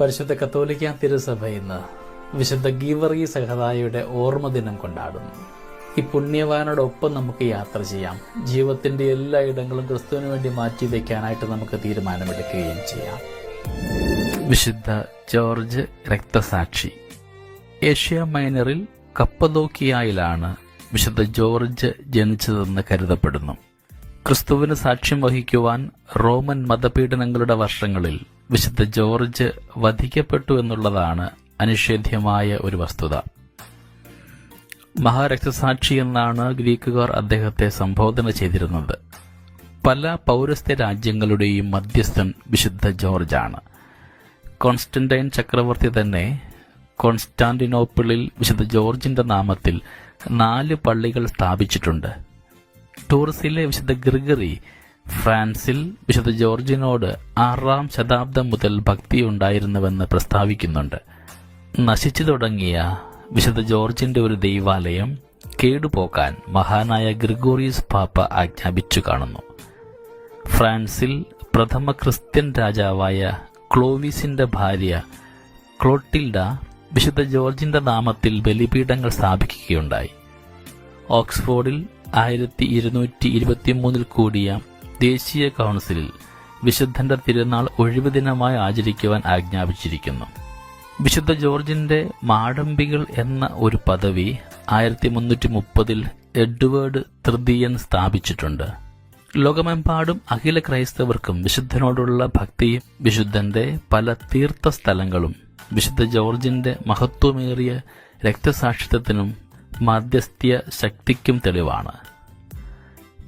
പരിശുദ്ധ കത്തോലിക്ക തിരുസഭ ഇന്ന് വിശുദ്ധ ഗീവറി സഹതായുടെ ഓർമ്മ ദിനം കൊണ്ടാടുന്നു. ഈ പുണ്യവാനോടൊപ്പം നമുക്ക് യാത്ര ചെയ്യാം. ജീവിതത്തിന്റെ എല്ലാ ഇടങ്ങളും ക്രിസ്തുവിന് വേണ്ടി മാറ്റി വയ്ക്കാനായിട്ട് നമുക്ക് തീരുമാനമെടുക്കുകയും ചെയ്യാം. വിശുദ്ധ ജോർജ് രക്തസാക്ഷി. ഏഷ്യ മൈനറിൽ കപ്പദോക്കിയായിലാണ് വിശുദ്ധ ജോർജ് ജനിച്ചതെന്ന് കരുതപ്പെടുന്നു. ക്രിസ്തുവിന് സാക്ഷ്യം വഹിക്കുവാൻ റോമൻ മതപീഡനങ്ങളുടെ വർഷങ്ങളിൽ വിശുദ്ധ ജോർജ് വധിക്കപ്പെട്ടു എന്നുള്ളതാണ് അനിഷേധ്യമായ ഒരു വസ്തുത. മഹാരക്തസാക്ഷി എന്നാണ് ഗ്രീക്കുകാർ അദ്ദേഹത്തെ സംബോധന ചെയ്തിരുന്നത്. പല പൗരസ്ത്യ രാജ്യങ്ങളുടെയും മധ്യസ്ഥൻ വിശുദ്ധ ജോർജാണ്. കോൺസ്റ്റന്റൈൻ ചക്രവർത്തി തന്നെ കോൺസ്റ്റാന്റിനോപ്പിളിൽ വിശുദ്ധ ജോർജിന്റെ നാമത്തിൽ നാല് പള്ളികൾ സ്ഥാപിച്ചിട്ടുണ്ട്. ടൂറിസിലെ വിശുദ്ധ ഗ്രിഗറി ഫ്രാൻസിൽ വിശുദ്ധ ജോർജിനോട് ആറാം ശതാബ്ദം മുതൽ ഭക്തി ഉണ്ടായിരുന്നുവെന്ന് പ്രസ്താവിക്കുന്നുണ്ട്. നശിച്ചു തുടങ്ങിയ വിശുദ്ധ ജോർജിന്റെ ഒരു ദൈവാലയം കേടുപോക്കാൻ മഹാനായ ഗ്രിഗോറിയസ് പാപ്പ ആജ്ഞാപിച്ചു കാണുന്നു. ഫ്രാൻസിൽ പ്രഥമ ക്രിസ്ത്യൻ രാജാവായ ക്ലോവിസിന്റെ ഭാര്യ ക്ലോട്ടിൽഡ വിശുദ്ധ ജോർജിന്റെ നാമത്തിൽ ബലിപീഠങ്ങൾ സ്ഥാപിക്കുകയുണ്ടായി. ഓക്സ്ഫോർഡിൽ ആയിരത്തി ഇരുന്നൂറ്റി ഇരുപത്തിമൂന്നിൽ കൂടിയ ദേശീയ കൗൺസിലിൽ വിശുദ്ധന്റെ തിരുനാൾ ഒഴിവു ദിനമായി ആചരിക്കുവാൻ ആജ്ഞാപിച്ചിരിക്കുന്നു. വിശുദ്ധ ജോർജിന്റെ മാടമ്പികൾ എന്ന ഒരു പദവി ആയിരത്തി മുന്നൂറ്റി മുപ്പതിൽ എഡ്വേർഡ് തൃതീയൻ സ്ഥാപിച്ചിട്ടുണ്ട്. ലോകമെമ്പാടും അഖില ക്രൈസ്തവർക്കും വിശുദ്ധനോടുള്ള ഭക്തിയും വിശുദ്ധന്റെ പല തീർത്ഥ സ്ഥലങ്ങളും വിശുദ്ധ ജോർജിന്റെ മഹത്വമേറിയ രക്തസാക്ഷിത്വത്തിനും മാധ്യസ്ഥ്യ ശക്തിക്കും തെളിവാണ്.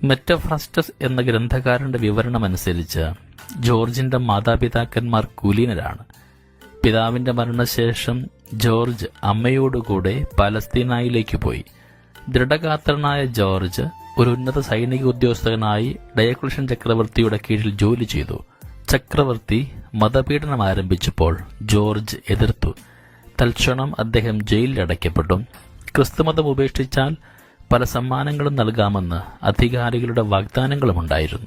മെറ്റഫ്രസ്റ്റസ് എന്ന ഗ്രന്ഥകാരന്റെ വിവരണമനുസരിച്ച് ജോർജിന്റെ മാതാപിതാക്കന്മാർ കുലീനരാണ്. പിതാവിന്റെ മരണശേഷം ജോർജ് അമ്മയോടുകൂടെ പലസ്തീനായിലേക്ക് പോയി. ദൃഢഗാത്രനായ ജോർജ് ഒരു ഉന്നത സൈനിക ഉദ്യോഗസ്ഥനായി ഡയക്ലിഷൻ ചക്രവർത്തിയുടെ കീഴിൽ ജോലി ചെയ്തു. ചക്രവർത്തി മതപീഡനം ആരംഭിച്ചപ്പോൾ ജോർജ് എതിർത്തു. തൽക്ഷണം അദ്ദേഹം ജയിലിൽ അടയ്ക്കപ്പെട്ടു ക്രിസ്തുമതം ഉപേക്ഷിച്ചാൽ പല സമ്മാനങ്ങളും നൽകാമെന്ന് അധികാരികളുടെ വാഗ്ദാനങ്ങളുമുണ്ടായിരുന്നു.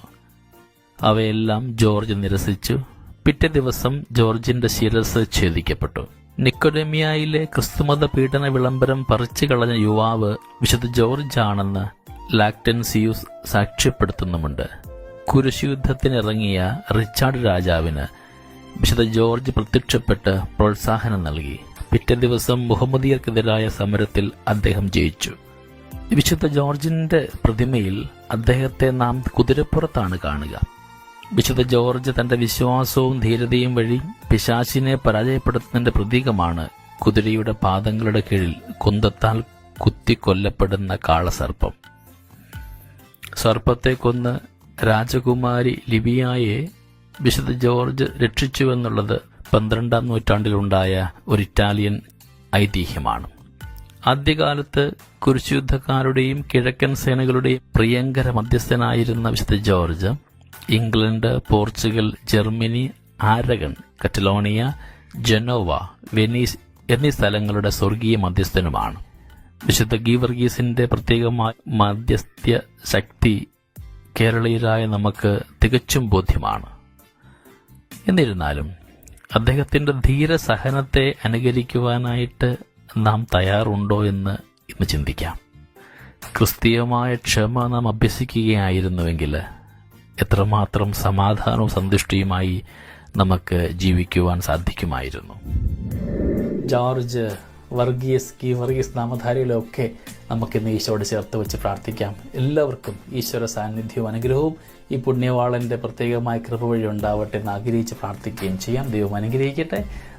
അവയെല്ലാം ജോർജ് നിരസിച്ചു. പിറ്റേ ദിവസം ജോർജിന്റെ ശിരസ് ഛേദിക്കപ്പെട്ടു. നിക്കൊഡമിയയിലെ ക്രിസ്തുമത പീഡന വിളംബരം പറിച്ചു കളഞ്ഞ യുവാവ് വിശുദ്ധ ജോർജ് ആണെന്ന് ലാക്ടൻസിയൂസ് സാക്ഷ്യപ്പെടുത്തുന്നുമുണ്ട്. കുരിശുയുദ്ധത്തിനിറങ്ങിയ റിച്ചാർഡ് രാജാവിന് വിശുദ്ധ ജോർജ് പ്രത്യക്ഷപ്പെട്ട് പ്രോത്സാഹനം നൽകി. പിറ്റേ ദിവസം മുഹമ്മദിയർക്കെതിരായ സമരത്തിൽ അദ്ദേഹം ജയിച്ചു. വിശുദ്ധ ജോർജിന്റെ പ്രതിമയിൽ അദ്ദേഹത്തെ നാം കുതിരപ്പുറത്താണ് കാണുക. വിശുദ്ധ ജോർജ് തന്റെ വിശ്വാസവും ധീരതയും വഴി പിശാചിനെ പരാജയപ്പെടുത്തുന്നതിന്റെ പ്രതീകമാണ് കുതിരയുടെ പാദങ്ങളുടെ കീഴിൽ കുന്തത്താൽ കുത്തിക്കൊല്ലപ്പെടുന്ന കാളസർപ്പം. സർപ്പത്തെ കൊന്ന് രാജകുമാരി ലിബിയായെ വിശുദ്ധ ജോർജ് രക്ഷിച്ചുവെന്നുള്ളത് പന്ത്രണ്ടാം നൂറ്റാണ്ടിലുണ്ടായ ഒരു ഇറ്റാലിയൻ ഐതിഹ്യമാണ്. ആദ്യകാലത്ത് കുരിശുയുദ്ധക്കാരുടെയും കിഴക്കൻ സേനകളുടെയും പ്രിയങ്കര മധ്യസ്ഥനായിരുന്ന വിശുദ്ധ George England Portugal Germany Aragon Catalonia Genoa Venice എന്നീ സ്ഥലങ്ങളുടെ സ്വർഗീയ മധ്യസ്ഥനുമാണ്. വിശുദ്ധ ഗീവർഗീസിന്റെ പ്രത്യേകമായ മധ്യസ്ഥ്യ ശക്തി കേരളീയരായ നമുക്ക് തികച്ചും ബോധ്യമാണ്. എന്നിരുന്നാലും അദ്ദേഹത്തിന്റെ ധീര സഹനത്തെ അനുകരിക്കുവാനായിട്ട് നാം തയ്യാറുണ്ടോ എന്ന് ഇന്ന് ചിന്തിക്കാം. ക്രിസ്തീയമായ ക്ഷമ നാം അഭ്യസിക്കുകയായിരുന്നുവെങ്കിൽ എത്രമാത്രം സമാധാനവും സന്തുഷ്ടിയുമായി നമുക്ക് ജീവിക്കുവാൻ സാധിക്കുമായിരുന്നു. ജോർജ് വർഗീസ് കി. വർഗീസ് നാമധാരികളെയൊക്കെ നമുക്കിന്ന് ഈശോയോട് ചേർത്ത് വെച്ച് പ്രാർത്ഥിക്കാം. എല്ലാവർക്കും ഈശ്വര സാന്നിധ്യവും അനുഗ്രഹവും ഈ പുണ്യവാളന്റെ പ്രത്യേകമായ കൃപ വഴി ഉണ്ടാവട്ടെ എന്ന് ആഗ്രഹിച്ച് പ്രാർത്ഥിക്കുകയും ചെയ്യാം. ദൈവം അനുഗ്രഹിക്കട്ടെ.